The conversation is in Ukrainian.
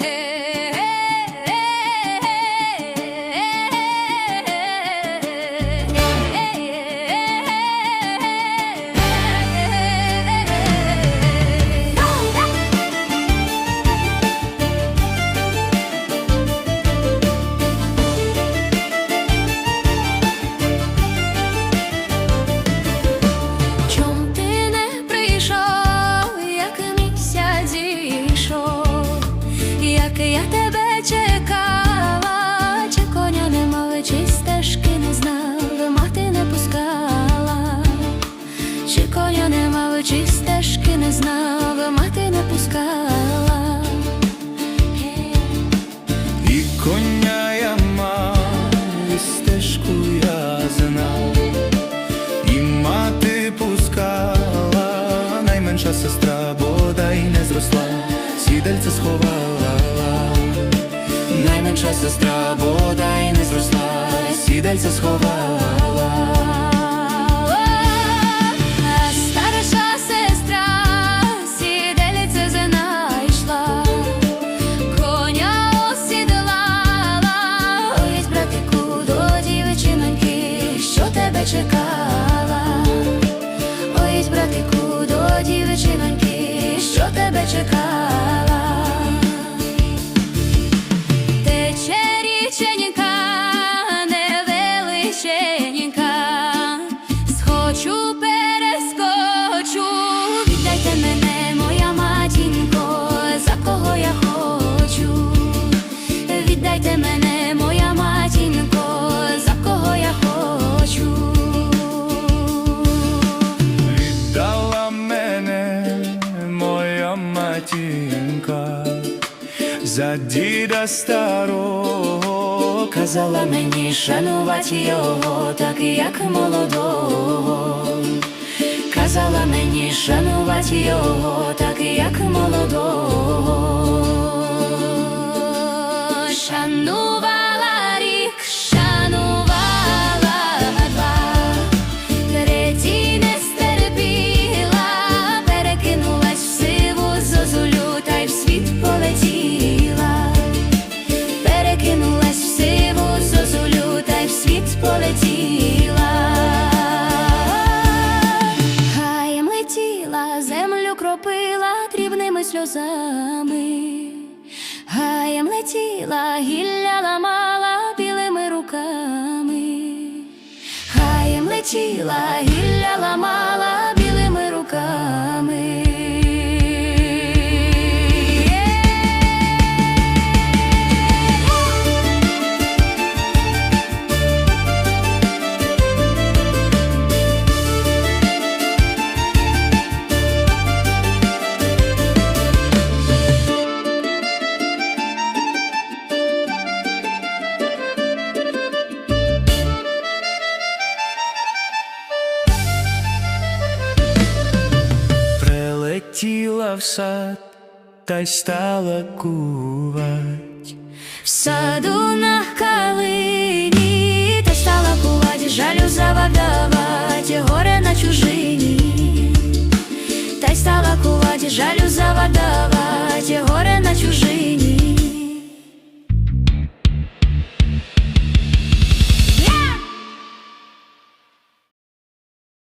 Hey. Не мати не пускала. І коня я мав, і стежку я знав, і мати пускала, найменша сестра бодай не зросла, сідальце сховала, найменша сестра бодай не зросла, сідальце сховала. Чекала, ой, братику, до дівчиноньки, що тебе чекала. Матінка за діда старого, Казала мені шанувати його, так як молодого. Казала мені шанувати його, так як молодого. Летіла, землю кропила дрібними сльозами. Гаєм летіла, гілля ламала білими руками. Гаєм летіла, гілля ламала в сад та й стала кувать. В саду